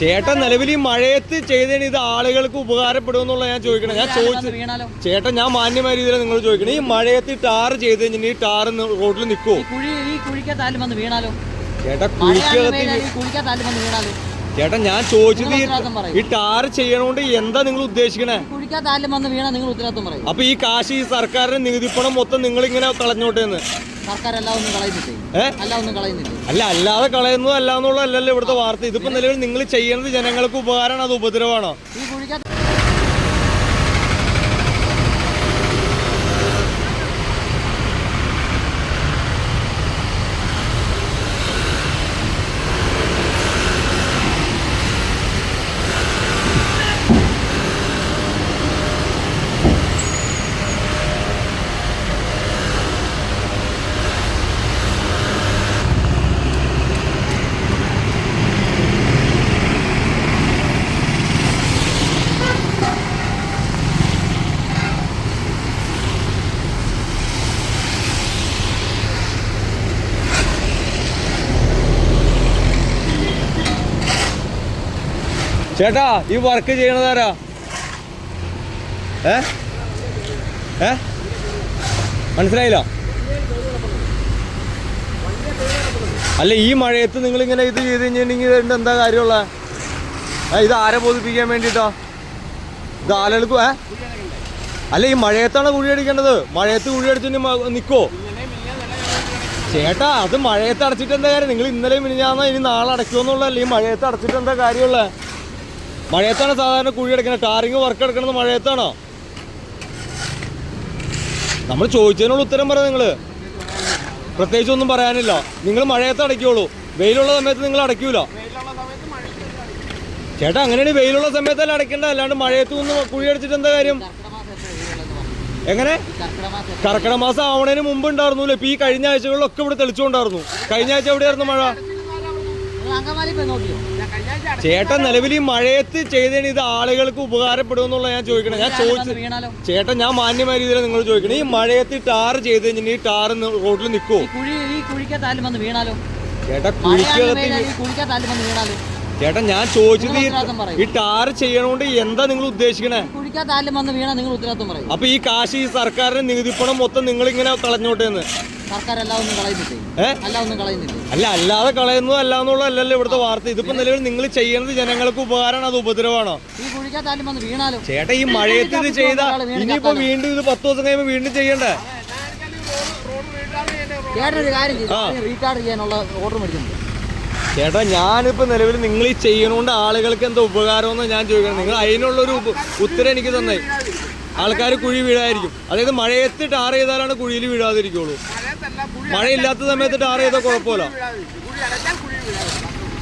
ചേട്ടൻ നിലവിൽ ഈ മഴയത്ത് ചെയ്തതിന് ഇത് ആളുകൾക്ക് ഉപകാരപ്പെടുമെന്നുള്ള ഞാൻ ചോദിക്കണം. ഞാൻ ചോദിച്ചു ചേട്ടൻ ഞാൻ മാന്യമായ രീതിയിൽ നിങ്ങൾ ചോദിക്കണം. ഈ മഴയത്ത് ടാർ ചെയ്ത് കഴിഞ്ഞാൽ ഈ ടാർ റോഡിൽ നിൽക്കുമോ ചേട്ടാ കുഴിക്കകത്ത് വീണാലോ. ചേട്ടാ ഞാൻ ചോദിച്ചത് ഈ-. ഈ ടാർ ചെയ്യണോണ്ട് എന്താ നിങ്ങൾ ഉദ്ദേശിക്കണേ? വന്ന് നിങ്ങൾ ഉത്തരവാദിത്വം പറയും. അപ്പൊ ഈ കാശ് ഈ സർക്കാരിന്റെ നികുതിപ്പണം മൊത്തം നിങ്ങൾ ഇങ്ങനെ കളഞ്ഞോട്ടേന്ന് സർക്കാർ എല്ലാം ഒന്നും കളയുന്നില്ലേ? ഏ? എല്ലാം ഒന്നും കളയുന്നില്ലേ? അല്ല അല്ലാതെ കളയുന്നു അല്ലാന്നുള്ള അല്ലല്ലോ ഇവിടുത്തെ വാർത്ത. ഇതിപ്പോ നിലവിൽ നിങ്ങൾ ചെയ്യണത് ജനങ്ങൾക്ക് ഉപകാരമാണ് അത് ഉപദ്രവമാണോ? ഈ കുഴിക്കത്ത് ചേട്ടാ ഈ വർക്ക് ചെയ്യണതാരാ ഏ? ഏ? മനസ്സിലായില്ല? അല്ല ഈ മഴയത്ത് നിങ്ങൾ ഇങ്ങനെ ഇത് ചെയ്ത് കഴിഞ്ഞിട്ടുണ്ടെങ്കിൽ എന്താ കാര്യമുള്ള? ഇത് ആരെ ബോധിപ്പിക്കാൻ വേണ്ടിയിട്ടാ? ഇത് ആളുകൾക്ക് ഏ? അല്ല ഈ മഴയത്താണ് കുഴി അടിക്കേണ്ടത്. മഴയത്ത് കുഴി അടിച്ചിട്ട് നിൽക്കോ ചേട്ടാ അത് മഴയത്ത് അടച്ചിട്ട് എന്താ കാര്യം? നിങ്ങൾ ഇന്നലെ മിനിഞ്ഞാന്നാ ഇനി നാളെ അടയ്ക്കുമെന്നുള്ളല്ലേ ഈ മഴയത്ത് അടച്ചിട്ട് എന്താ കാര്യമുള്ള? മഴയത്താണ് സാധാരണ കുഴി എടുക്കുന്നത്. ടാറിങ് വർക്ക് എടുക്കുന്നത് മഴയത്താണോ? നമ്മൾ ചോദിച്ചതിനുള്ള ഉത്തരം പറ നിങ്ങൾ പ്രത്യേകിച്ച് ഒന്നും പറയാനില്ല. നിങ്ങൾ മഴയത്ത് അടയ്ക്കുള്ളൂ. വെയിലുള്ള സമയത്ത് നിങ്ങൾ അടയ്ക്കൂല. ചേട്ടാ അങ്ങനെയാണ് വെയിലുള്ള സമയത്തല്ല അടയ്ക്കേണ്ട അല്ലാണ്ട് മഴയത്ത് ഒന്ന് കുഴി അടിച്ചിട്ട് എന്താ കാര്യം? എങ്ങനെ? കർക്കിടക മാസം. ആവണേന് മുമ്പ് ഉണ്ടായിരുന്നില്ല? ഇപ്പൊ ഈ കഴിഞ്ഞ ആഴ്ചകളിലൊക്കെ ഇവിടെ തെളിച്ചുകൊണ്ടായിരുന്നു കഴിഞ്ഞ ആഴ്ച എവിടെയായിരുന്നു മഴ? ചേട്ടൻ നിലവിൽ ഈ മഴയത്ത് ചെയ്തതിന് ഇത് ആളുകൾക്ക് ഉപകാരപ്പെടുമെന്നുള്ള ഞാൻ ചോദിക്കണം. ഞാൻ ചോദിച്ചു ചേട്ടൻ ഞാൻ മാന്യമായ രീതിയിൽ നിങ്ങൾ ചോദിക്കണം. ഈ മഴയത്ത് ടാർ ചെയ്ത് കഴിഞ്ഞാൽ ഈ ടാർ റോഡിൽ നിൽക്കുമോ ചേട്ടാ കുഴിക്കകത്ത് ചേട്ടാ ഞാൻ ചോദിച്ചത് ഈ- ടാർ ചെയ്യണോണ്ട് എന്താ നിങ്ങൾ ഉദ്ദേശിക്കണേ? ഈ കുഴിക്കത്താലും വന്ന് വീണാ നിങ്ങൾ ഉത്തരവാദിത്വം പറയും. അപ്പൊ ഈ കാശ് ഈ സർക്കാരിന്റെ നികുതിപ്പണം മൊത്തം നിങ്ങൾ ഇങ്ങനെ കളഞ്ഞോട്ടേന്ന് അല്ല അല്ലാതെ കളയുന്നു അല്ല എന്നുള്ളതല്ലല്ലോ ഇവിടുത്തെ വാർത്ത. ഇതിപ്പോ നിലവിൽ നിങ്ങൾ ചെയ്യുന്നത് ജനങ്ങൾക്ക് ഉപകാരമാണ് അത് ഉപദ്രവമാണോ? ചേട്ടാ ഈ മഴയത്ത് ഇത് ചെയ്ത ഇനിയിപ്പോ വീണ്ടും ഇത് പത്ത് ദിവസം കഴിയുമ്പോ വീണ്ടും ചെയ്യണ്ടേ? ചേട്ടാ ഞാനിപ്പോ നിലവിൽ നിങ്ങൾ ഈ ചെയ്യണോണ്ട് ആളുകൾക്ക് എന്താ ഉപകാരമെന്ന് ഞാൻ ചോദിക്കണം. നിങ്ങൾ അതിനുള്ള ഒരു ഉത്തരം എനിക്ക് തന്നെ. ആൾക്കാർ കുഴി വീഴായിരിക്കും അതായത് മഴയത്ത് ടാർ ചെയ്താലാണ് കുഴിയിൽ വീഴാതിരിക്കുള്ളൂ. മഴയില്ലാത്ത സമയത്ത് ടാർ ചെയ്താൽ കുഴപ്പമില്ല.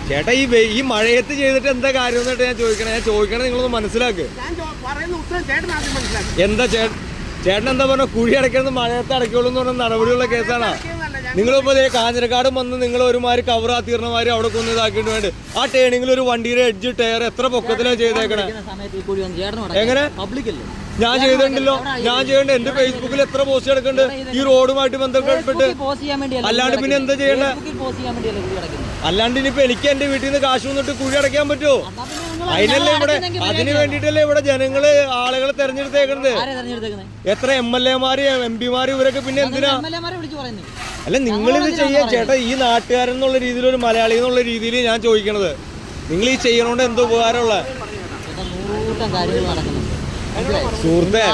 ചേട്ടാ ഈ ഈ മഴയത്ത് ചെയ്തിട്ട് എന്താ കാര്യം എന്നിട്ട് ഞാൻ ചോദിക്കണേ. ഞാൻ ചോദിക്കണേ നിങ്ങളൊന്ന് മനസ്സിലാക്ക്. ചേട്ടൻ എന്താ ചേ ചേട്ടൻ എന്താ പറഞ്ഞ? കുഴി അടയ്ക്കുന്നത് മഴയത്ത് അടയ്ക്കുള്ളൂ എന്ന് പറഞ്ഞ നടപടിയുള്ള കേസാണ്? നിങ്ങളിപ്പോ ഇതേ കാഞ്ഞിരക്കാടും വന്ന് നിങ്ങൾ ഒരുമാതിരി കവറാ തീർന്നമാതിരി അവിടെ കൊന്ന് ഇതാക്കിയിട്ട് വേണ്ടി. ആ ടേണിങ്ങിൽ ഒരു വണ്ടിയുടെ എഡ്ജ് ടയർ എത്ര പൊക്കത്തിലാണ് ചെയ്തേക്കണേ? എങ്ങനെ? ഞാൻ ചെയ്തിട്ടുണ്ടല്ലോ. ഞാൻ ചെയ്യണ്ട എന്റെ ഫേസ്ബുക്കിൽ എത്ര പോസ്റ്റ് എടുക്കുന്നുണ്ട് ഈ റോഡുമായിട്ട് ബന്ധപ്പെട്ട് അല്ലാണ്ട് പിന്നെ എന്താ ചെയ്യണ്ട? അല്ലാണ്ട് ഇനിയിപ്പോ എനിക്ക് എന്റെ വീട്ടിൽ നിന്ന് കാശ് വന്നിട്ട് കുഴി അടയ്ക്കാൻ പറ്റുമോ? അതിനല്ലേ ഇവിടെ അതിന് വേണ്ടിട്ടല്ലേ ഇവിടെ ജനങ്ങൾ ആളുകളെ തെരഞ്ഞെടുത്തേക്കണത്? എത്ര എം എൽ എമാര് എം പിമാര് ഇവരൊക്കെ പിന്നെ എന്തിനാ? എം നിങ്ങൾ ഇത് അല്ല നിങ്ങളിത് ചെയ്യാൻ ചേട്ടാ ഈ നാട്ടുകാരൻ എന്നുള്ള രീതിയിൽ ഒരു മലയാളി എന്നുള്ള രീതിയിൽ ഞാൻ ചോദിക്കണത്. നിങ്ങൾ ഈ ചെയ്യണോണ്ട് എന്തോ ഉപകാരമുള്ള? സുഹൃത്തെ?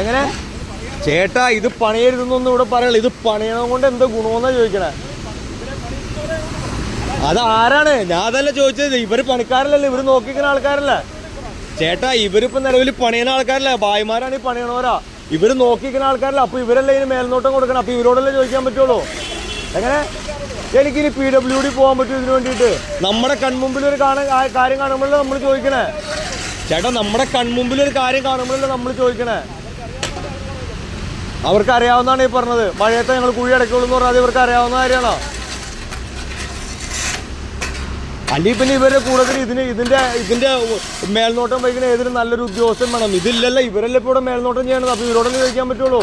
എങ്ങനെ? ചേട്ടാ ഇത് പണിയരുതെന്നൊന്നും ഇവിടെ പറയല്ല. ഇത് പണിയണം കൊണ്ട് എന്തോ ഗുണമെന്നാ ചോദിക്കണേ? അത് ആരാണ്? ഞാൻ അതല്ല ചോദിച്ചത്. ഇവർ പണിക്കാരല്ലല്ലോ. ഇവർ നോക്കിക്കുന്ന ആൾക്കാരല്ലേ. ചേട്ടാ ഇവരിപ്പോ നിലവിൽ പണിയുന്ന ആൾക്കാരല്ലേ. ഭായിമാരാണ് ഈ പണിയണവരാ. ഇവർ നോക്കിക്കുന്ന ആൾക്കാരല്ല? അപ്പൊ ഇവരല്ലേ ഇതിന് മേൽനോട്ടം കൊടുക്കണം? അപ്പൊ ഇവരോടല്ലേ ചോദിക്കാൻ പറ്റുള്ളൂ? എങ്ങനെ? എനിക്കിനി പി ഡബ്ല്യു ഡി പോകാൻ പറ്റും ഇതിന് വേണ്ടിയിട്ട്? നമ്മുടെ കൺമുമ്പിൽ ഒരു കാണാൻ കാര്യം കാണുമ്പോഴല്ലേ നമ്മൾ ചോദിക്കണേ? ചേട്ടാ നമ്മുടെ കൺമുമ്പിൽ ഒരു കാര്യം കാണുമ്പോഴല്ലേ നമ്മൾ ചോദിക്കണേ? അവർക്ക് അറിയാവുന്നതാണ് ഈ പറഞ്ഞത്. മഴയത്തെ ഞങ്ങൾ കുഴി അടയ്ക്കുള്ളൂ എന്ന് പറഞ്ഞാൽ ഇവർക്ക് അറിയാവുന്ന കാര്യമാണോ? അല്ലെങ്കിൽ പിന്നെ ഇവരെ കൂടുതൽ ഇതിന് ഇതിന്റെ ഇതിന്റെ മേൽനോട്ടം വഹിക്കുന്ന ഏതൊരു നല്ലൊരു ഉദ്യോഗസ്ഥൻ വേണം. ഇതില്ലല്ലോ ഇവരല്ലേ ഇപ്പോൾ ഇവിടെ മേൽനോട്ടം ചെയ്യണത്? അപ്പൊ ഇവരോടല്ലേ ചോദിക്കാൻ പറ്റുള്ളൂ?